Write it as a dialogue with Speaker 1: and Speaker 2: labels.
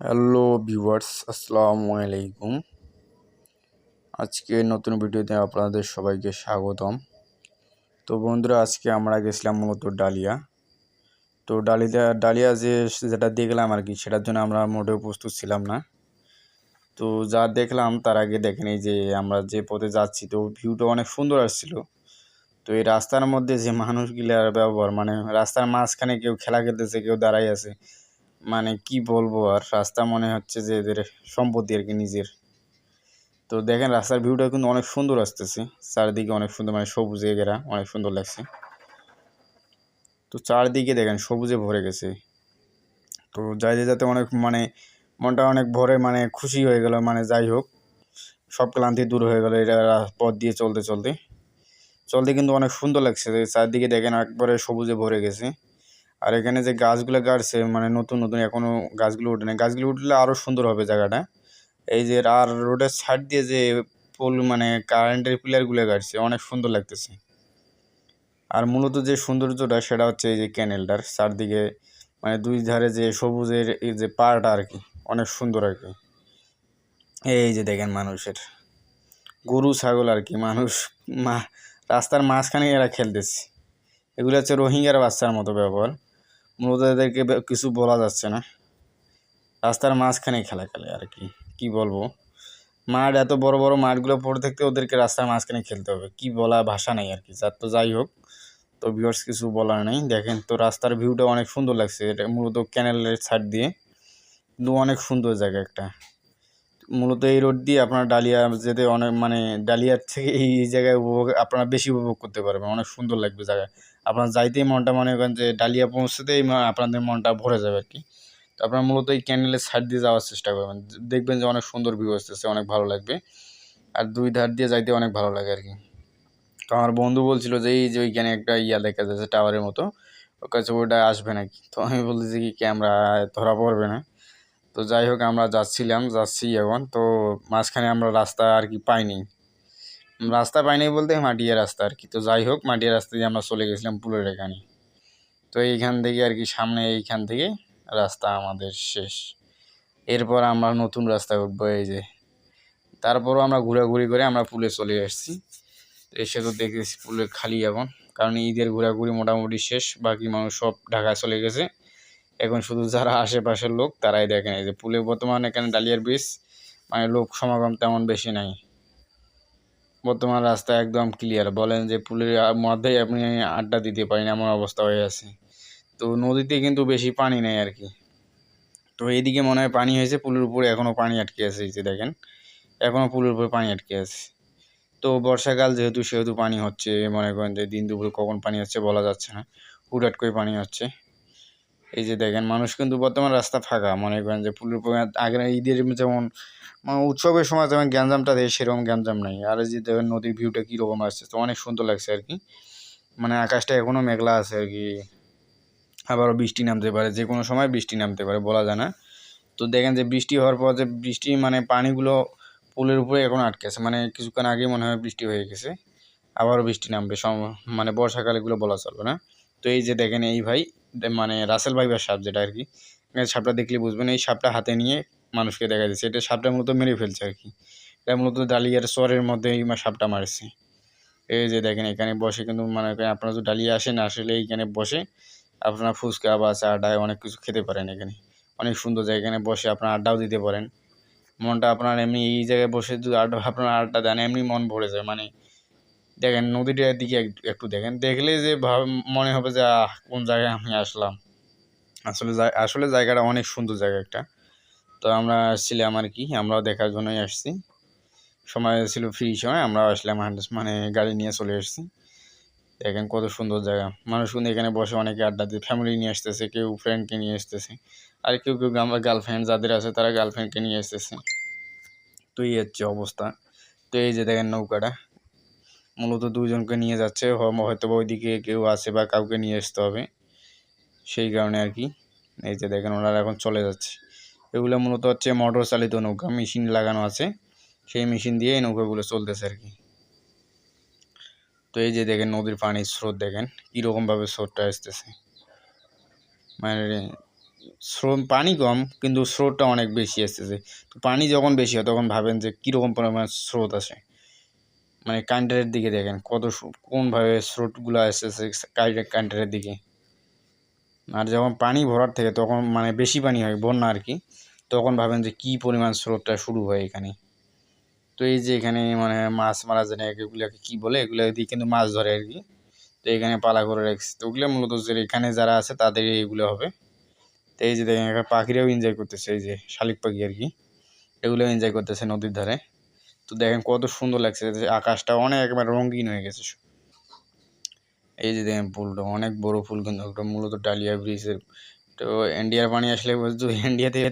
Speaker 1: Hello viewers আসসালামু আলাইকুম। আজকে নতুন ভিডিওতে আপনাদের সবাইকে স্বাগতম। তো বন্ধুরা, আজকে আমরা গেছিলাম মূলত ডালিয়া। তো ডালিয়া ডালিয়া যে, যেটা দেখলাম আর কি, সেটার জন্য আমরা মোটেও প্রস্তুত ছিলাম না। তো যা দেখলাম, তার আগে দেখেনি যে, আমরা যে পথে যাচ্ছি, তো ভিউটা অনেক সুন্দর আসছিল। তো এই রাস্তার মধ্যে যে মানুষগুলার ব্যবহার মানে রাস্তার মাঝখানে কেউ খেলা খেলতেছে, কেউ দাঁড়াই আছে মানে কি বলব আর? রাস্তা মনে হচ্ছে যে এদের সম্পত্তি আর কি নিজের। তো দেখেন রাস্তার ভিউটা কিন্তু অনেক সুন্দর আসতেছে। চারিদিকে অনেক সুন্দর মানে সবুজে ঘেরা, অনেক সুন্দর লাগছে। তো চারদিকে দেখেন সবুজে ভরে গেছে। তো যাইতে যাতে অনেক মানে মনটা অনেক ভরে মানে খুশি হয়ে গেল মানে যাই হোক, সব ক্লান্তি দূর হয়ে গেল এটা পথ দিয়ে চলতে চলতে। চলতে কিন্তু অনেক সুন্দর লাগছে। চারদিকে দেখেন একবারে সবুজে ভরে গেছে। আর এখানে যে গাছগুলো গাড়ছে মানে নতুন নতুন এখনও গাছগুলো উঠে গাছগুলো উঠলে আরও সুন্দর হবে জায়গাটা। এই যে আর রোডের সাইড দিয়ে যে পোল মানে কারেন্টের পিলারগুলো গাড়ছে, অনেক সুন্দর লাগতেছে। আর মূলত যে সৌন্দর্যটা, সেটা হচ্ছে এই যে ক্যানেলটার চারদিকে মানে দুই ধারে যে সবুজের এই যে পাড়টা আর কি, অনেক সুন্দর আর কি। এই যে দেখেন মানুষের, গরু, ছাগল আর কি, মানুষ মা, রাস্তার মাঝখানে এরা খেলতেছে। এগুলো হচ্ছে রোহিঙ্গার বাচ্চার মতো ব্যবহার। মূলত এদেরকে কিছু বলা যাচ্ছে না। রাস্তার মাঝখানে খেলা খেলে আর কি। কি বলব? মাঠ, এত বড় বড় মাঠগুলো পড়ে থাকতে ওদেরকে রাস্তার মাঝখানে খেলতে হবে। কি বলা ভাষা নেই আর কি। যার তো যাই হোক, তো ভিউয়ার্স কিছু বলার নেই। দেখেন তো রাস্তার ভিউটা অনেক সুন্দর লাগছে। এটা মূলত ক্যানেলের সাইড দিয়ে। কিন্তু অনেক সুন্দর জায়গা একটা। মূলত এই রোড দিয়ে আপনার ডালিয়া যেতে অনেক মানে ডালিয়ার থেকে এই জায়গায় উপভোগ আপনারা বেশি উপভোগ করতে পারবেন। অনেক সুন্দর লাগবে জায়গা আপনার যাইতেই মনটা মনে করেন যে ডালিয়া পৌঁছতেই আপনাদের মনটা ভরে যাবে আর কি। তো আপনারা মূলত এই ক্যানেলের সাইড দিয়ে যাওয়ার চেষ্টা করবেন। দেখবেন যে অনেক সুন্দর ভিউ আসতেছে, অনেক ভালো লাগবে। আর দুই ধার দিয়ে যাইতে অনেক ভালো লাগে আর কি। তো আমার বন্ধু বলছিল যে এই যে ওইখানে একটা ইয়া দেখা যাচ্ছে টাওয়ারের মতো। ওর কাছে ওইটা আসবে নাকি? তো আমি বলতেছি কি ক্যামেরা ধরা পড়বে না। তো যাই হোক আমরা যাচ্ছিলাম, যাচ্ছি এখন। তো মাঝখানে আমরা রাস্তা আর কি পাইনি। রাস্তা পাইনি বলতে মাটিয়া রাস্তা আর কি। তো যাই হোক, মাটিয়া রাস্তা দিয়ে আমরা চলে গেছিলাম পুলের এখানে। তো এইখান থেকে আর কি, সামনে এইখান থেকে রাস্তা আমাদের শেষ। এরপর আমরা নতুন রাস্তা উঠবো এই যে। তারপরও আমরা ঘোরাঘুরি করে আমরা পুলে চলে আসছি। এসে তো দেখেছি পুলে খালি এখন, কারণ ঈদের ঘোরাঘুরি মোটামুটি শেষ, বাকি মানুষ সব ঢাকায় চলে গেছে। এখন শুধু যারা আশেপাশের লোক, তারাই দেখেন। এই যে পুলে বর্তমানে এখানে ডালিয়ার ব্রিজ মানে লোক সমাগম তেমন বেশি নাই। বর্তমান রাস্তা একদম ক্লিয়ার বলেন যে পুলের মধ্যেই আপনি আড্ডা দিতে পারেন, এমন অবস্থা হয়ে আছে। তো নদীতে কিন্তু বেশি পানি নেই আর কি। তো এইদিকে মনে হয় পানি হয়েছে, পুলের উপরে এখনও পানি আটকে আছে, এই যে দেখেন। এখনও পুলের উপরে পানি আটকে আছে। তো বর্ষাকাল যেহেতু, সেহেতু পানি হচ্ছে। মনে করেন যে দিন দুপুরে কখন পানি হচ্ছে বলা যাচ্ছে না। হুটহাট করে পানি হচ্ছে এই যে দেখেন, মানুষ কিন্তু বর্তমান রাস্তা ফাঁকা। মনে করেন যে পুলের উপরে আগের ঈদের যেমন মানে উৎসবের সময় যেমন গ্যাঞ্জামটা দেয়, সেরকম গ্যাঞ্জাম নাই। আর যে দেখেন, নদীর ভিউটা কীরকম আসছে, তো অনেক সুন্দর লাগছে আর কি। মানে আকাশটা এখনও মেঘলা আছে আর কি। আবারও বৃষ্টি নামতে পারে, যে কোনো সময় বৃষ্টি নামতে পারে, বলা যায় না। তো দেখেন যে বৃষ্টি হওয়ার পর যে বৃষ্টি মানে পানিগুলো পুলের উপরে এখন আটকে আছে। মানে কিছুক্ষণ আগে মনে হয় বৃষ্টি হয়ে গেছে, আবারও বৃষ্টি নামবে। সম মানে বর্ষাকালেগুলো বলা চলবে না। তো এই যে দেখেন, এই ভাই মানে রাসেল ভাইবার সাপ যেটা আর কি সাপটা দেখলে বুঝবেন, এই সাপটা হাতে নিয়ে মানুষকে দেখা যাচ্ছে। এটা সাপটা মূলত মেরে ফেলছে আর কি এটা মূলত ডালিয়ার চরের মধ্যে এই সাপটা মারছে। এই যে দেখেন, এখানে বসে কিন্তু মানে আপনারা যদি ডালিয়া আসেন আসলে এইখানে বসে আপনারা ফুচকা বা চা ডায় অনেক কিছু খেতে পারেন এখানে। অনেক সুন্দর জায়গা এখানে বসে আপনারা আড্ডাও দিতে পারেন। মনটা আপনার এমনি এই জায়গায় বসে যদি আড্ডা আপনার আড্ডা দেন, এমনি মন ভরে যায়। মানে দেখেন নদীটার দিকে একটু দেখেন। দেখলে যে মনে হবে যে কোন জায়গায় আমি আসলাম? আসলে আসলে জায়গাটা অনেক সুন্দর জায়গা একটা। তো আমরা আসছিলাম আর কি, আমরাও দেখার জন্যই আসছি। সময় ছিল ফ্রি সময়, আমরাও আসলাম মানে গাড়ি নিয়ে চলে এসেছি দেখেন কত সুন্দর জায়গা। মানুষ কিন্তু এখানে বসে অনেকে আড্ডা দিয়ে ফ্যামিলি নিয়ে আসতেছে, কেউ ফ্রেন্ডকে নিয়ে আসতেছে। আর কেউ কেউ আমার গার্লফ্রেন্ড যাদের আছে, তারা গার্লফ্রেন্ডকে নিয়ে আসতেছে। তো এই হচ্ছে অবস্থা। তো এই যে দেখেন নৌকাটা। মূলত দুজনকে নিয়ে যাচ্ছে। হয়তো বা ওইদিকে কেউ আছে বা কাউকে নিয়ে আসতে হবে। সেই কারণে আর কি। এই যে দেখেন, ওনারা এখন চলে যাচ্ছে। এগুলো মূলত হচ্ছে মোটর চালিত নৌকা, মেশিন লাগানো আছে। সেই মেশিন দিয়ে এই নৌকাগুলো চলতেছে আর কি। তো এই যে দেখেন, নদীর পানির স্রোত দেখেন, কীরকমভাবে স্রোতটা আসতেছে। মানে স্রোত, পানি কম, কিন্তু স্রোতটা অনেক বেশি আসতেছে। তো পানি যখন বেশি হয়, তখন ভাবেন যে কীরকম পরিমাণ স্রোত আসে। মানে কান্ট্রের দিকে দেখেন, কত কোনভাবে স্রোতগুলো আসতেছে কান্ট্রের দিকে। আর যখন পানি ভরার থেকে তখন মানে বেশি পানি হয়, বন্যা আর কি, তখন ভাবেন যে কী পরিমাণ স্রোতটা শুরু হয় এখানে। তো এই যে এখানে মানে মাছ মারা যায় এগুলোকে কী বলে? এগুলো দিয়ে কিন্তু মাছ ধরে আর কি। তো এখানে পালা করে রাখছে। তো ওগুলো মূলত যে এখানে যারা আছে তাদের এইগুলো হবে। তো এই যে দেখেন, এখানে পাখিরাও এনজয় করতেছে, এই যে শালিক পাখি আর কি। এগুলো এনজয় করতেছে নদীর ধারে। তো দেখেন কত সুন্দর লাগছে। আকাশটা অনেক একবার রঙিন হয়ে গেছে। এই যে দেখেন ফুলটা, অনেক বড় ফুল কিন্তু মূলত ডালিয়া ব্রিজের। তো ইন্ডিয়ার পানি আসলে বলতো ইন্ডিয়া থেকে